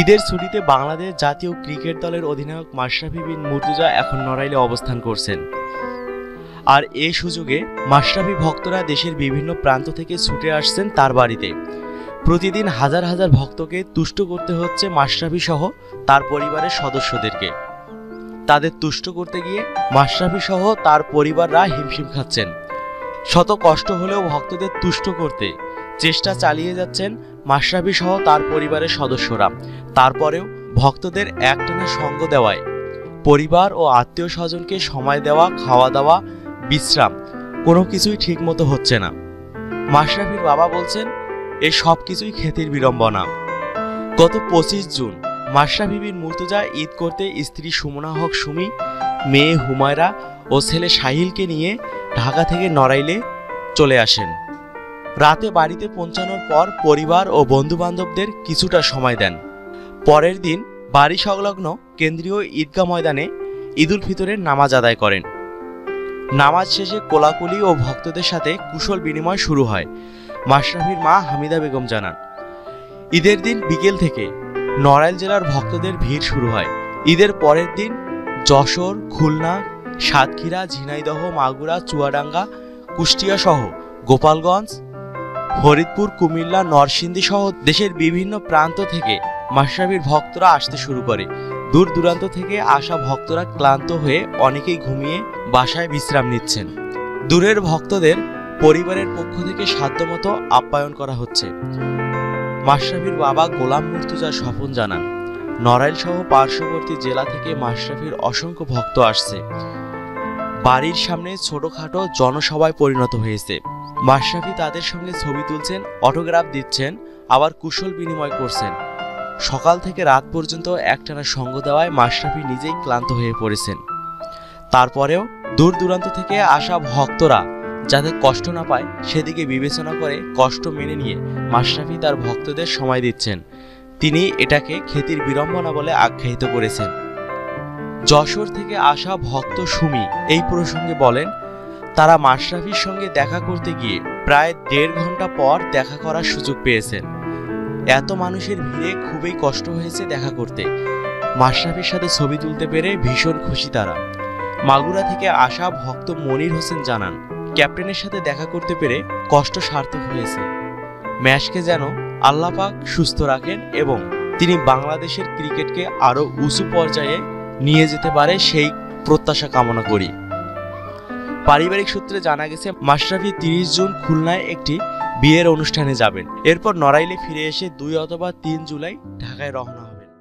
ঈদের ছুটিতে বাংলাদেশ জাতীয় ক্রিকেট দলের অধিনায়ক মাশরাফি বিন মুর্তুজা এখন নড়াইলে অবস্থান করছেন। আর এই সুযোগে মাশরাফি ভক্তরা দেশের বিভিন্ন প্রান্ত থেকে ছুটে আসছেন তার বাড়িতে। প্রতিদিন হাজার হাজার ভক্তকে তুষ্ট করতে হচ্ছে মাশরাফি সহ তার পরিবারের সদস্যদেরকে। তাদের তুষ্ট করতে গিয়ে মাশরাফি সহ তার পরিবাররা হিমশিম খাচ্ছেন। শত কষ্ট হলেও ভক্তদের তুষ্ট করতে চেষ্টা চালিয়ে যাচ্ছেন মাশরাফি সহ তার পরিবারের সদস্যরা। তারপরেও ভক্তদের একটানা সঙ্গ দেওয়ায়। পরিবার ও আত্মীয় স্বজনকে সময় দেওয়া, খাওয়া দাওয়া, বিশ্রাম, কোনো কিছুই ঠিকমতো হচ্ছে না। মাশরাফির বাবা বলছেন, এ সব কিছুই খ্যাতির বিড়ম্বনা। গত পঁচিশ জুন মাশরাফি বিন মুর্তুজা ঈদ করতে স্ত্রী সুমনা হক সুমি, মেয়ে হুমায়রা ও ছেলে সাহিলকে নিয়ে ঢাকা থেকে নড়াইলে চলে আসেন। রাতে বাড়িতে পৌঁছানোর পর পরিবার ও বন্ধুবান্ধবদের কিছুটা সময় দেন। পরের দিন বাড়ি সংলগ্ন কেন্দ্রীয় ঈদগাহ ময়দানে ঈদুল ফিতরের নামাজ আদায় করেন। নামাজ শেষে কোলাকুলি ও ভক্তদের সাথে কুশল বিনিময় শুরু হয়, মাশরাফির মা হামিদা বেগম জানান। ঈদের দিন বিকেল থেকে নড়াইল জেলার ভক্তদের ভিড় শুরু হয়। ঈদের পরের দিন যশোর, খুলনা, সাতক্ষীরা, ঝিনাইদহ, মাগুরা, চুয়াডাঙ্গা কুষ্টিয়া সহ গোপালগঞ্জ ফরিদপুর কুমিল্লা, নরসিংদী সহ দেশের বিভিন্ন প্রান্ত থেকে মাশরাফির ভক্তরা আসতে শুরু করে। দূর দূরান্ত থেকে আসা ভক্তরা ক্লান্ত হয়ে অনেকেই ঘুমিয়ে বাসায় বিশ্রাম নিচ্ছেন। দূরের ভক্তদের পরিবারের পক্ষ থেকে সাধ্যমতো আপ্যায়ন করা হচ্ছে। মাশরাফির বাবা গোলাম মুর্তুজা স্বপন জানান নড়াইল সহ পার্শ্ববর্তী জেলা থেকে মাশরাফির অসংখ্য ভক্ত আসছে। বাড়ির সামনে ছোটখাটো জনসভায় পরিণত হয়েছে। মাশরাফি তাদের সঙ্গে ছবি তুলছেন অটোগ্রাফ দিচ্ছেন, আবার কুশল বিনিময় করছেন। সকাল থেকে রাত পর্যন্ত একটানা সঙ্গ দেওয়ায় মাশরাফি নিজেই ক্লান্ত হয়ে পড়েছেন। তারপরেও দূর দূরান্ত থেকে আসা ভক্তরা যাতে কষ্ট না পায়, সেদিকে বিবেচনা করে কষ্ট মেনে নিয়ে মাশরাফি তার ভক্তদের সময় দিচ্ছেন। তিনি এটাকে খ্যাতির বিড়ম্বনা বলে আখ্যায়িত করেছেন। যশোর থেকে আসা ভক্ত সুমি এই প্রসঙ্গে বলেন, তারা মাশরাফির সঙ্গে দেখা করতে গিয়ে প্রায় দেড় ঘণ্টা পর দেখা করার সুযোগ পেয়েছেন। এত মানুষের ভিড়ে খুবই কষ্ট হয়েছে দেখা করতে। মাশরাফির সাথে ছবি তুলতে পেরে ভীষণ খুশি তারা। মাগুরা থেকে আসা ভক্ত মনির হোসেন জানান, ক্যাপ্টেনের সাথে দেখা করতে পেরে কষ্ট সার্থক হয়েছে। ম্যাচকে যেন আল্লাপাক সুস্থ রাখেন এবং তিনি বাংলাদেশের ক্রিকেটকে আরও উঁচু পর্যায়ে নিয়ে যেতে পারে সেই প্রত্যাশা কামনা করি। পারিবারিক সূত্রে জানা গেছে, মাশরাফি তিরিশ জুন খুলনায় একটি বিয়ের অনুষ্ঠানে যাবেন। এরপর নড়াইলে ফিরে এসে দুই অথবা তিন জুলাই ঢাকায় রওনা